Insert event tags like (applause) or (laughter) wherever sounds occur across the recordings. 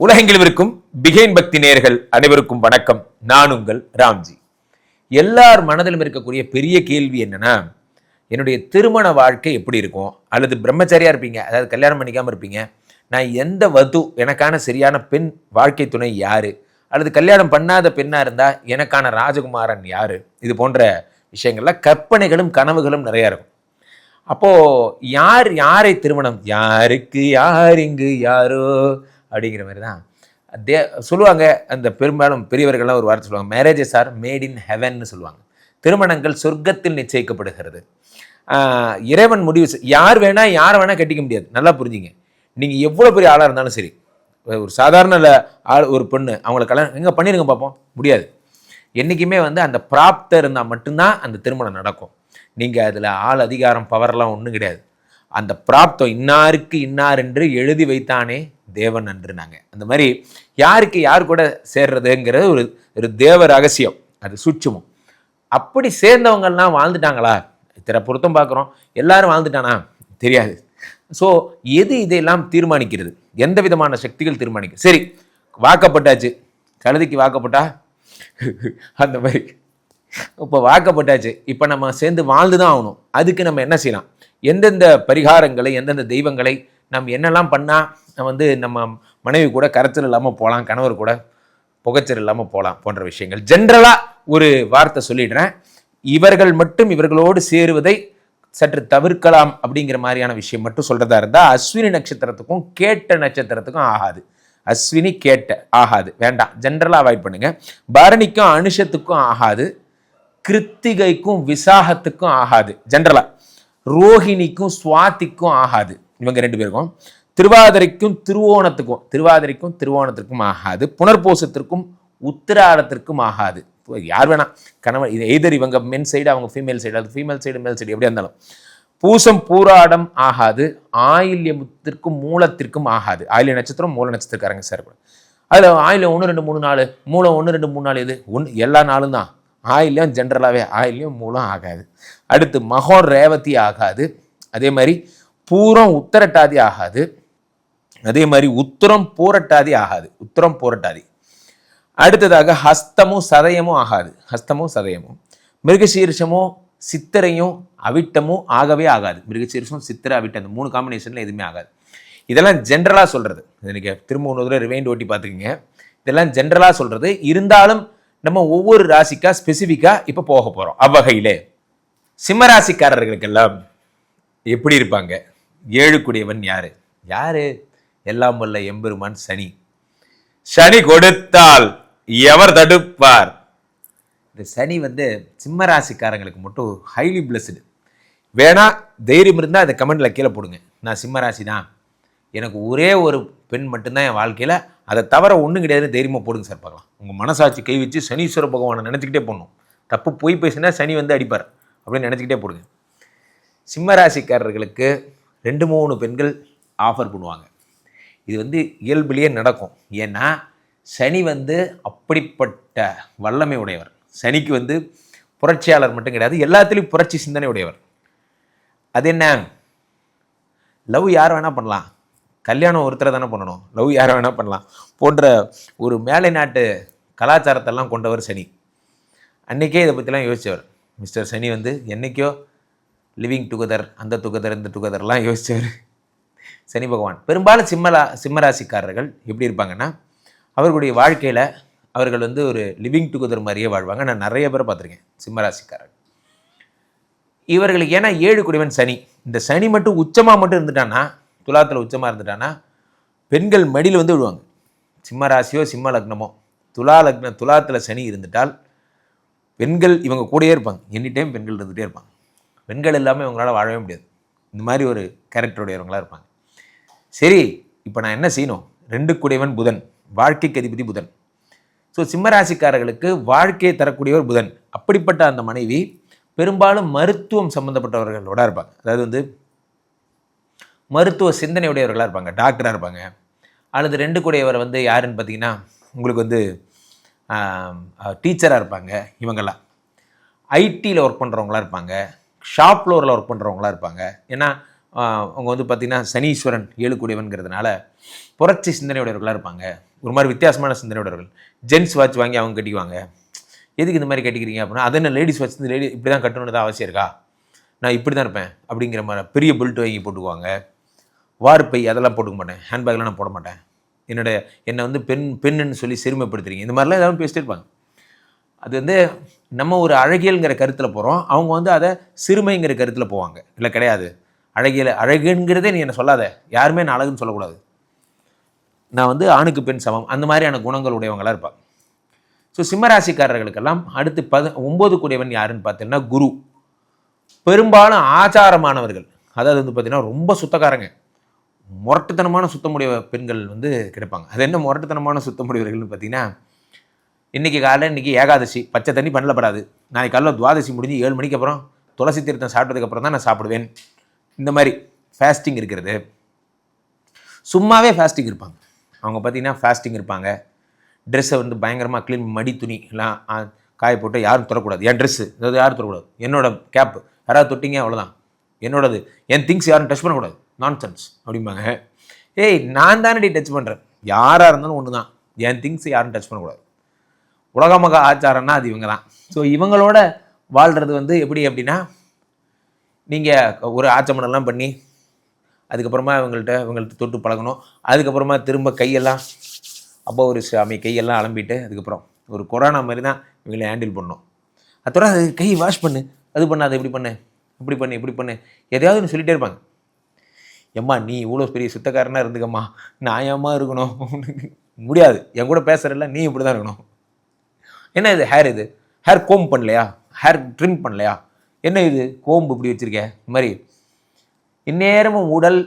உலகெங்கிலும் இருக்கும் பிகைன் பக்தி நேர்கள் அனைவருக்கும் வணக்கம். நான் உங்கள் ராம்ஜி. எல்லார் மனதிலும் இருக்கக்கூடிய பெரிய கேள்வி என்னன்னா என்னுடைய திருமண வாழ்க்கை எப்படி இருக்கும்? அல்லது பிரம்மச்சாரியா இருப்பீங்க அதாவது கல்யாணம் பண்ணிக்காம இருப்பீங்க. நான் எந்த வது எனக்கான சரியான பெண் வாழ்க்கை துணை யாரு? அல்லது கல்யாணம் பண்ணாத பெண்ணா இருந்தா எனக்கான ராஜகுமாரன் யாரு? இது போன்ற விஷயங்கள்ல கற்பனைகளும் கனவுகளும் நிறைய இருக்கும். அப்போ யார் யாரை திருமணம்? யாருக்கு யார் இங்கு யாரோ? அப்படிங்கிற மாதிரி தான். தே சொல்லுவாங்க அந்த பெரும்பாலும் பெரியவர்கள்லாம் ஒரு வார்த்தை சொல்லுவாங்க மேரேஜஸ் ஆர் மேட் இன் ஹெவன்னு சொல்லுவாங்க. திருமணங்கள் சொர்க்கத்தில் நிச்சயிக்கப்படுகிறது. இறைவன் முடிவு யார் வேணால் யாரை வேணால் கட்டிக்க முடியாது. நல்லா புரிஞ்சுங்க. நீங்கள் எவ்வளோ பெரிய ஆளாக இருந்தாலும் சரி. ஒரு சாதாரண ஆள் ஒரு பொண்ணு அவங்கள கல்யாணம் எங்கே பண்ணிடுங்க பார்ப்போம் முடியாது. என்றைக்குமே வந்து அந்த பிராப்தம் இருந்தால் மட்டும்தான் அந்த திருமணம் நடக்கும். நீங்கள் அதில் ஆள் அதிகாரம் பவர்லாம் ஒன்றும் கிடையாது. அந்த பிராப்தம் இன்னாருக்கு இன்னார் என்று எழுதி வைத்தானே தேவன் என்று நாங்கள் அந்த மாதிரி யாருக்கு யார் கூட சேர்றதுங்கிறது ஒரு ஒரு தேவ ரகசியம். அது சூட்சுமம். அப்படி சேர்ந்தவங்கெல்லாம் வாழ்ந்துட்டாங்களா? இத்தனை பொருத்தம் பார்க்குறோம். எல்லாரும் வாழ்ந்துட்டானா? தெரியாது. ஸோ எது இதையெல்லாம் தீர்மானிக்கிறது? எந்த விதமான சக்திகள் தீர்மானிக்க? சரி வாக்கப்பட்டாச்சு. கழுதிக்கு வாக்கப்பட்டா? அந்த மாதிரி. இப்போ வாக்கப்பட்டாச்சு. இப்போ நம்ம சேர்ந்து வாழ்ந்து தான் ஆகணும். அதுக்கு நம்ம என்ன செய்யலாம்? எந்தெந்த பரிகாரங்களை எந்தெந்த தெய்வங்களை நம்ம என்னெல்லாம் பண்ணால் வந்து நம்ம மனைவி கூட கரைச்சல் இல்லாமல் போகலாம் கணவர் கூட புகைச்சல் இல்லாமல் போகலாம் போன்ற விஷயங்கள். ஜென்ரலாக ஒரு வார்த்தை சொல்லிடுறேன். இவர்கள் மட்டும் இவர்களோடு சேருவதை சற்று தவிர்க்கலாம் அப்படிங்கிற மாதிரியான விஷயம் மட்டும் சொல்கிறதா இருந்தால் அஸ்வினி நட்சத்திரத்துக்கும் கேட்ட நட்சத்திரத்துக்கும் ஆகாது. அஸ்வினி கேட்ட ஆகாது. வேண்டாம். ஜென்ரலாக அவாய்ட் பண்ணுங்கள் பரணிக்கும் அனுஷத்துக்கும் ஆகாது. கிருத்திகைக்கும் விசாகத்துக்கும் ஆகாது. ஜென்ரலாக ரோஹிணிக்கும் சுவாதிக்கும் ஆகாது. இவங்க ரெண்டு பேருக்கும். திருவாதிரைக்கும் திருவோணத்துக்கும் திருவாதிரைக்கும் திருவோணத்திற்கும் ஆகாது. புனர்பூசத்திற்கும் உத்திராடத்திற்கும் ஆகாது. இப்போ யார் வேணா கணவன் இது எய்தர் இவங்க மென் சைடு அவங்க ஃபீமேல் சைடு அது ஃபீமேல் சைடு மேல் சைடு எப்படியா இருந்தாலும். பூசம் பூராடம் ஆகாது. ஆயில்யத்திற்கும் மூலத்திற்கும் ஆகாது. ஆயில்ய நட்சத்திரம் மூல நட்சத்திரக்காரங்க சார் அதில் ஆயில்யம் ஒன்று ரெண்டு மூணு நாலு மூலம் ஒன்று ரெண்டு மூணு நாலு இது ஒன்று எல்லா நாளும் தான். ஆயில்யம் ஜென்ரலாகவே ஆயில்யம் மூலம் ஆகாது. அடுத்து மகோ ரேவதி ஆகாது. அதே மாதிரி பூரம் உத்தரட்டாதி ஆகாது. அதே மாதிரி உத்தரம் பூரட்டாதி ஆகாது. உத்தரம் பூரட்டாதி. அடுத்ததாக ஹஸ்தமும் சதயமும் ஆகாது. ஹஸ்தமும் சதயமும். மிருகசீர்ஷமும் சித்திரையும் அவிட்டமும் ஆகவே ஆகாது. மிருகசீரிஷம் சித்திரை அவிட்டம் அந்த மூணு காம்பினேஷனில் எதுவுமே ஆகாது. இதெல்லாம் ஜென்ரலாக சொல்கிறது எனக்கு திரும்ப ஒன்று தடவை ரிவைண்ட் ஓட்டி பார்த்துக்குங்க. இதெல்லாம் ஜென்ரலாக சொல்கிறது இருந்தாலும் நம்ம ஒவ்வொரு ராசிக்கா ஸ்பெசிஃபிக்காக இப்போ போக போகிறோம் அவ்வகையிலே. சிம்மராசிக்காரர்களுக்கெல்லாம் எப்படி இருப்பாங்க? ஏழுக்குடையவன் யார்? யார்? எல்லாம் வல்ல எம்பெருமான் சனி. சனி கொடுத்தால் எவர் தடுப்பார்? இந்த சனி வந்து சிம்ம ராசிக்காரங்களுக்கு மட்டும் ஹைலி பிளஸ்டு வேணா தைரியம் இருந்தால் அதை கமெண்ட்டில் கீழே போடுங்க. நான் சிம்ம ராசி தான் எனக்கு ஒரே ஒரு பெண் மட்டும்தான் என் வாழ்க்கையில். அதை தவிர ஒன்றும் கிடையாதுன்னு தைரியமாக போடுங்க சார் பார்க்கலாம். உங்கள் மனசாட்சி கை வச்சு சனீஸ்வர பகவானை நினச்சிக்கிட்டே போடணும். தப்பு போய் பேசினா சனி வந்து அடிப்பார் அப்படின்னு நினச்சிக்கிட்டே போடுங்க. சிம்ம ராசிக்காரர்களுக்கு ரெண்டு மூணு பெண்கள் ஆஃபர் பண்ணுவாங்க. இது வந்து இயல்பிலேயே நடக்கும். ஏன்னா சனி வந்து அப்படிப்பட்ட வல்லமை உடையவர். சனிக்கு வந்து புரட்சியாளர் மட்டும் கிடையாது எல்லாத்துலேயும் புரட்சி சிந்தனை உடையவர். அது என்ன? லவ் யார் வேணால் பண்ணலாம். கல்யாணம் ஒருத்தரை தானே பண்ணணும். லவ் யாரை வேணால் பண்ணலாம். போன்ற ஒரு மேலை நாட்டு கலாச்சாரத்தெல்லாம் கொண்டவர் சனி. அன்றைக்கே இதை பற்றிலாம் யோசித்தவர் மிஸ்டர் சனி வந்து என்னைக்கோ லிவிங் டுகெதர் அந்த டுகெதர் இந்த டுகெதர்லாம் யோசித்தவர் சனி பகவான். பெரும்பாலும் சிம்மலா சிம்மராசிக்காரர்கள் எப்படி இருப்பாங்கன்னா அவர்களுடைய வாழ்க்கையில் அவர்கள் வந்து ஒரு லிவிங் டுகெதர் மாதிரியே வாழ்வாங்க. நான் நிறைய பேரை பார்த்துருக்கேன் சிம்மராசிக்காரர்கள். இவர்களுக்கு ஏன்னா ஏழு குடிவன் சனி. இந்த சனி மட்டும் உச்சமாக மட்டும் இருந்துட்டான்னா துலாத்தில் உச்சமாக இருந்துட்டான்னா பெண்கள் மடியில் வந்து விழுவாங்க. சிம்ம ராசியோ சிம்ம லக்னமோ. துலா லக்ன துலாத்தில் சனி இருந்துட்டால் பெண்கள் இவங்க கூடயே இருப்பாங்க. எனி டைம் பெண்கள் இருந்துகிட்டே இருப்பாங்க. பெண்கள் இல்லாமல் இவங்களால் வாழவே முடியாது. இந்த மாதிரி ஒரு கேரக்டருடையவங்களாக இருப்பாங்க. சரி இப்போ நான் என்ன செய்யணும்? ரெண்டு குடைவன் புதன் வாழ்க்கைக்கு அதிபதி புதன். ஸோ சிம்மராசிக்காரர்களுக்கு வாழ்க்கையை தரக்கூடியவர் புதன். அப்படிப்பட்ட அந்த மனைவி பெரும்பாலும் மருத்துவம் சம்மந்தப்பட்டவர்களோட இருப்பாங்க. அதாவது வந்து மருத்துவ சிந்தனையுடையவர்களாக இருப்பாங்க டாக்டராக இருப்பாங்க. அல்லது ரெண்டு கூடையவர் வந்து யாருன்னு பார்த்தீங்கன்னா உங்களுக்கு வந்து டீச்சராக இருப்பாங்க இவங்கெல்லாம். ஐடியில் ஒர்க் பண்ணுறவங்களா இருப்பாங்க ஷாப் ஃப்ளோரில் ஒர்க் பண்ணுறவங்களா இருப்பாங்க. ஏன்னா அவங்க வந்து பார்த்திங்கன்னா சனீஸ்வரன் ஏழுக்கூடியவன்கிறதுனால புரட்சி சிந்தனையுடையவர்களாக இருப்பாங்க. ஒரு மாதிரி வித்தியாசமான சிந்தனையுடையவர்கள். ஜென்ஸ் வாட்ச் வாங்கி அவங்க கட்டிக்குவாங்க. எதுக்கு இந்த மாதிரி கட்டிக்கிறீங்க அப்படின்னா அது என்ன லேடிஸ் வாட்ச் லேடி இப்படி தான் கட்டணுன்னு அவசியம் இருக்கா? நான் இப்படி தான் இருப்பேன். அப்படிங்கிற மாதிரி பெரிய பெல்ட் வாங்கி போட்டுக்குவாங்க. வார்ப்பை அதெல்லாம் போட்டுக்க மாட்டேன். ஹேண்ட்பேக்லாம் நான் போட மாட்டேன். என்னோட என்னை வந்து பெண் பெண்ணுன்னு சொல்லி சிறுமைப்படுத்துறீங்க இந்த மாதிரிலாம் ஏதாவது பேசிட்டு இருப்பாங்க. அது வந்து நம்ம ஒரு அழகியல்ங்கிற கருத்தில் போகிறோம் அவங்க வந்து அதை சிறுமைங்கிற கருத்தில் போவாங்க. இல்லை கிடையாது. அழகியில் அழகுங்கிறதே நீ என்ன சொல்லாத. யாருமே நான் அழகுன்னு சொல்லக்கூடாது. நான் வந்து ஆணுக்கு பெண் சமம். அந்த மாதிரியான குணங்கள் உடையவங்களாக இருப்பாங்க ஸோ சிம்மராசிக்காரர்களுக்கெல்லாம் அடுத்து பத ஒம்பது கூடியவன் யாருன்னு பார்த்தீங்கன்னா குரு. பெரும்பாலும் ஆச்சாரமானவர்கள். அதாவது வந்து பார்த்தீங்கன்னா ரொம்ப சுத்தக்காரங்க. முரட்டுத்தனமான சுத்தமுடைய பெண்கள் வந்து கிடைப்பாங்க. அது என்ன முரட்டுத்தனமான சுத்தமுடையவர்கள்னு பார்த்தீங்கன்னா இன்றைக்கி காலையில் இன்றைக்கி ஏகாதசி பச்சை தண்ணி பண்ணலப்படாது நாளைக்கு காலையில் துவாதசி முடிஞ்சு ஏழு மணிக்கு அப்புறம் துளசி தீர்த்தம் சாப்பிட்டதுக்கப்புறம் தான் நான் சாப்பிடுவேன். இந்த மாதிரி ஃபாஸ்டிங் இருக்கிறது. சும்மாவே ஃபாஸ்டிங் இருப்பாங்க. அவங்க பார்த்தீங்கன்னா ஃபாஸ்டிங் இருப்பாங்க. ட்ரெஸ்ஸை வந்து பயங்கரமாக க்ளீன் மடி துணி எல்லாம் காய போட்டு யாரும் தொடக்கூடாது. என் ட்ரெஸ்ஸு அதாவது யாரும் தொடக்கூடாது. என்னோட கேப் யாராவது தொட்டிங்க அவ்வளோதான் என்னோடது என் திங்ஸ் யாரும் டச் பண்ணக்கூடாது. நான் சென்ஸ் அப்படிம்பாங்க. ஏய் நான் தானடி டச் பண்ணுறேன் யாராக இருந்தாலும் ஒன்று தான் என் திங்ஸ் யாரும் டச் பண்ணக்கூடாது. உலகமக ஆச்சாரம்னா அது இவங்க தான் ஸோ இவங்களோட வாழ்கிறது வந்து எப்படி அப்படின்னா நீங்கள் ஒரு ஆச்சமனெல்லாம் பண்ணி அதுக்கப்புறமா இவங்கள்ட்ட இவங்கள்ட்ட தொட்டு பழகணும். அதுக்கப்புறமா திரும்ப கையெல்லாம் அப்போ ஒரு சாமி கையெல்லாம் அலம்பிட்டு அதுக்கப்புறம் ஒரு கொரோனா மாதிரி தான் இவங்களை ஹேண்டில் பண்ணணும். அதோட அது கை வாஷ் பண்ணு. அது பண்ணாத இப்படி பண்ணு. இப்படி பண்ணு இப்படி பண்ணு. எதையாவது ஒன்று சொல்லிகிட்டே இருப்பாங்க. எம்மா நீ இவ்வளோ பெரிய சுத்தக்காரனாக இருந்துக்கம்மா. நான் இருக்கணும். (laughs) முடியாது. என் கூட பேசுகிறல்ல நீ இப்படி தான் இருக்கணும். என்ன இது ஹேர் இது? ஹேர் கோம் பண்ணலையா? ஹேர் ட்ரிம் பண்ணலையா? என்ன இது? கோம்பு இப்படி வச்சுருக்க. இந்த மாதிரி. இந்நேரமும் உடல்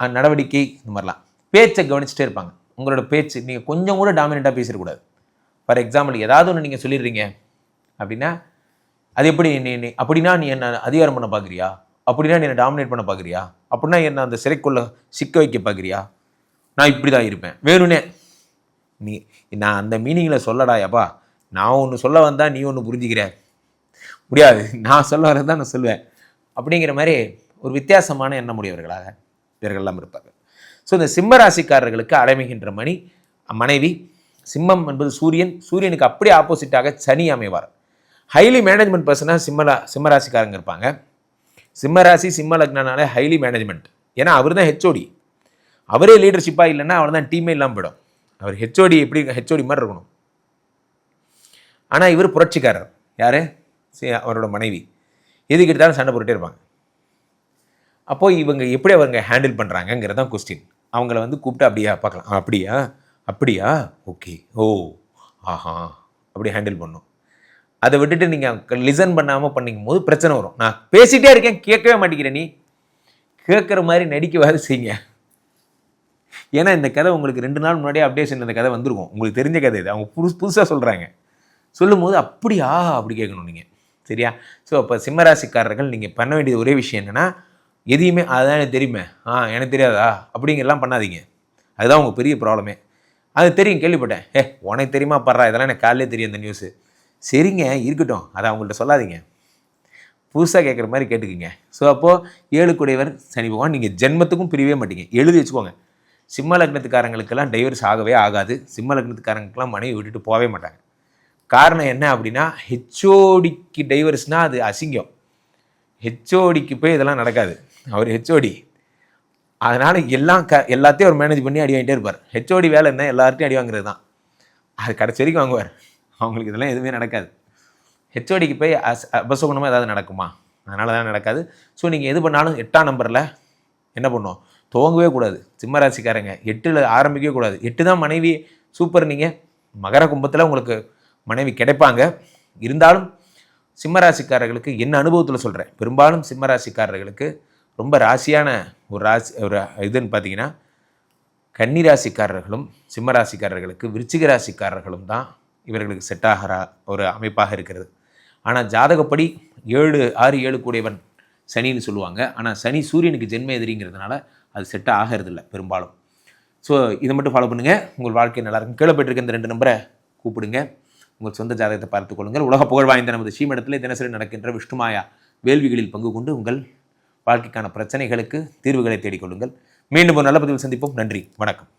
நடவடிக்கை இந்த மாதிரிலாம். பேச்சை கவனிச்சுட்டே இருப்பாங்க. உங்களோட பேச்சு நீங்கள் கொஞ்சம் கூட டாமினண்ட்டாக பேசிடக்கூடாது ஃபார் எக்ஸாம்பிள் ஏதாவது ஒன்று நீங்கள் சொல்லிடுறீங்க அப்படின்னா அது எப்படி நீ நீ அப்படின்னா நீ என்ன அதிகாரம் பண்ண பார்க்குறியா அப்படின்னா நீ என்னை டாமினேட் பண்ண பார்க்குறியா அப்படின்னா என்னை அந்த சிறைக்குள்ள சிக்க வைக்க பார்க்குறியா நான் இப்படி தான் இருப்பேன். வேணும்னே. நீ நான் அந்த மீனிங்கில் சொல்லடா எப்பா நான் ஒன்று சொல்ல வந்தால் நீ ஒன்று புரிஞ்சுக்கிற. முடியாது. நான் சொல்ல வரது தான் நான் சொல்லுவேன். அப்படிங்கிற மாதிரி ஒரு வித்தியாசமான எண்ணமுடையவர்களாக இவர்கள்லாம் இருப்பாங்க ஸோ இந்த சிம்ம ராசிக்காரர்களுக்கு அடைமைகின்ற மணி மனைவி சிம்மம் என்பது சூரியன். சூரியனுக்கு அப்படியே ஆப்போசிட்டாக சனி அமைவார். ஹைலி மேனேஜ்மெண்ட் பர்சனாக சிம்மரா சிம்மராசிக்காரங்க இருப்பாங்க. சிம்ம ராசி சிம்ம லக்னனாலே ஹைலி மேனேஜ்மெண்ட் ஏன்னா அவர் தான் ஹெச்ஓடி அவரே லீடர்ஷிப்பாக இல்லைன்னா அவர் தான் டீமே இல்லாமல் போயிடும். அவர் ஹெச்ஓடி எப்படி ஹெச்ஓடி மாதிரி இருக்கணும். ஆனால் இவர் புரட்சிக்காரர். யார்? அவரோட மனைவி. எதுக்கு எடுத்தாலும் சண்டை போட்டுட்டே இருப்பாங்க. அப்போது இவங்க எப்படி அவங்க ஹேண்டில் பண்ணுறாங்கங்கிறது தான் கொஸ்டின் அவங்கள வந்து கூப்பிட்டு அப்படியா பார்க்கலாம். அப்படியா? அப்படியா? ஓகே ஓ ஆஹா. அப்படி ஹேண்டில் பண்ணும். அதை விட்டுட்டு நீங்கள் லிசன் பண்ணாமல் பண்ணிக்கும் போது பிரச்சனை வரும். நான் பேசிகிட்டே இருக்கேன் கேட்கவே மாட்டேங்கிறேன் நீ. கேட்குற மாதிரி நடிக்கவாது செய்யுங்க. ஏன்னா இந்த கதை உங்களுக்கு ரெண்டு நாள் முன்னாடியே அப்டேஷன் இந்த கதை வந்திருக்கும். உங்களுக்கு தெரிஞ்ச கதை இது. அவங்க புதுசு புதுசாக சொல்கிறாங்க சொல்லும்போது அப்படியா? அப்படி கேட்கணும் நீங்கள் சரியா? ஸோ அப்போ சிம்மராசிக்காரர்கள் நீங்கள் பண்ண வேண்டிய ஒரே விஷயம் என்னென்னா எதையுமே அதுதான் எனக்கு தெரியுமே. ஆ எனக்கு தெரியாதா? அப்படிங்கிறலாம் பண்ணாதீங்க. அதுதான் உங்கள் பெரிய ப்ராப்ளமே அது தெரியும் கேள்விப்பட்டேன். ஏ உனக்கு தெரியுமா படுறா இதெல்லாம் எனக்கு காலையிலே தெரியும் அந்த நியூஸு சரிங்க இருக்கட்டும். அதை அவங்கள்ட்ட சொல்லாதீங்க. புதுசாக கேட்குற மாதிரி கேட்டுக்குங்க. ஸோ அப்போது ஏழு குடையவர் சனி பகவான் நீங்கள் ஜென்மத்துக்கும் பிரியவே மாட்டீங்க. எழுதி வச்சுக்கோங்க. சிம்ம லக்னத்துக்காரங்களுக்கெல்லாம் டைவர்ஸ் ஆகவே ஆகாது. சிம்ம லக்னத்துக்காரங்களுக்கெல்லாம் மனைவி விட்டுட்டு போகவே மாட்டாங்க. காரணம் என்ன அப்படின்னா ஹெச்ஓடிக்கு டைவர்ஸ்னால் அது அசிங்கம். ஹெச்ஓடிக்கு போய் இதெல்லாம் நடக்காது. அவர் ஹெச்ஓடி அதனால் எல்லாம் க எல்லாத்தையும் அவர் மேனேஜ் பண்ணி அடி வாங்கிட்டே இருப்பார். ஹெச்ஓடி வேலை என்ன எல்லார்ட்டையும் அடி வாங்குறது தான். அது கடைசி வரைக்கும் வாங்குவார். அவங்களுக்கு இதெல்லாம் எதுவுமே நடக்காது. ஹெச்ஓடிக்கு போய் அஸ் அபசகுணமாக ஏதாவது நடக்குமா? அதனால தான் நடக்காது. ஸோ நீங்கள் எது பண்ணாலும் எட்டாம் நம்பரில் என்ன பண்ணும்? துவங்கவே கூடாது. சிம்மராசிக்காரங்க. எட்டில் ஆரம்பிக்கவே கூடாது. எட்டு தான் மனைவி சூப்பர் நீங்கள் மகர கும்பத்தில் உங்களுக்கு மனைவி கிடைப்பாங்க. இருந்தாலும் சிம்மராசிக்காரர்களுக்கு என்ன அனுபவத்தில் சொல்கிறேன் பெரும்பாலும் சிம்மராசிக்காரர்களுக்கு ரொம்ப ராசியான ஒரு ராசி ஒரு இதுன்னு பார்த்தீங்கன்னா கன்னி ராசிக்காரர்களும் விருச்சிக ராசிக்காரர்களும் தான் இவர்களுக்கு செட் ஆகிற ஒரு அமைப்பாக இருக்கிறது. ஆனால் ஜாதகப்படி ஏழு ஆறு ஏழு கூடியவன் சனின்னு சொல்லுவாங்க. ஆனால் சனி சூரியனுக்கு ஜென்ம எதிரிங்கிறதுனால அது செட் ஆகிறதில்ல பெரும்பாலும். ஸோ இதை மட்டும் ஃபாலோ பண்ணுங்கள் உங்கள் வாழ்க்கை நல்லா இருக்கும். கீழே போயிட்டுருக்க இந்த ரெண்டு நம்பரை கூப்பிடுங்க. உங்கள் சொந்த ஜாதகத்தை பார்த்துக் கொள்ளுங்கள். உலக புகழ் வாய்ந்த நமது ஸ்ரீமடத்திலே தினசரி நடக்கின்ற விஷ்ணுமாயா வேள்விகளில் பங்கு கொண்டு உங்கள் வாழ்க்கைக்கான பிரச்சனைகளுக்கு தீர்வுகளை தேடிக்கொள்ளுங்கள் மீண்டும் ஒரு நல்ல பதிவில் சந்திப்போம். நன்றி. வணக்கம்.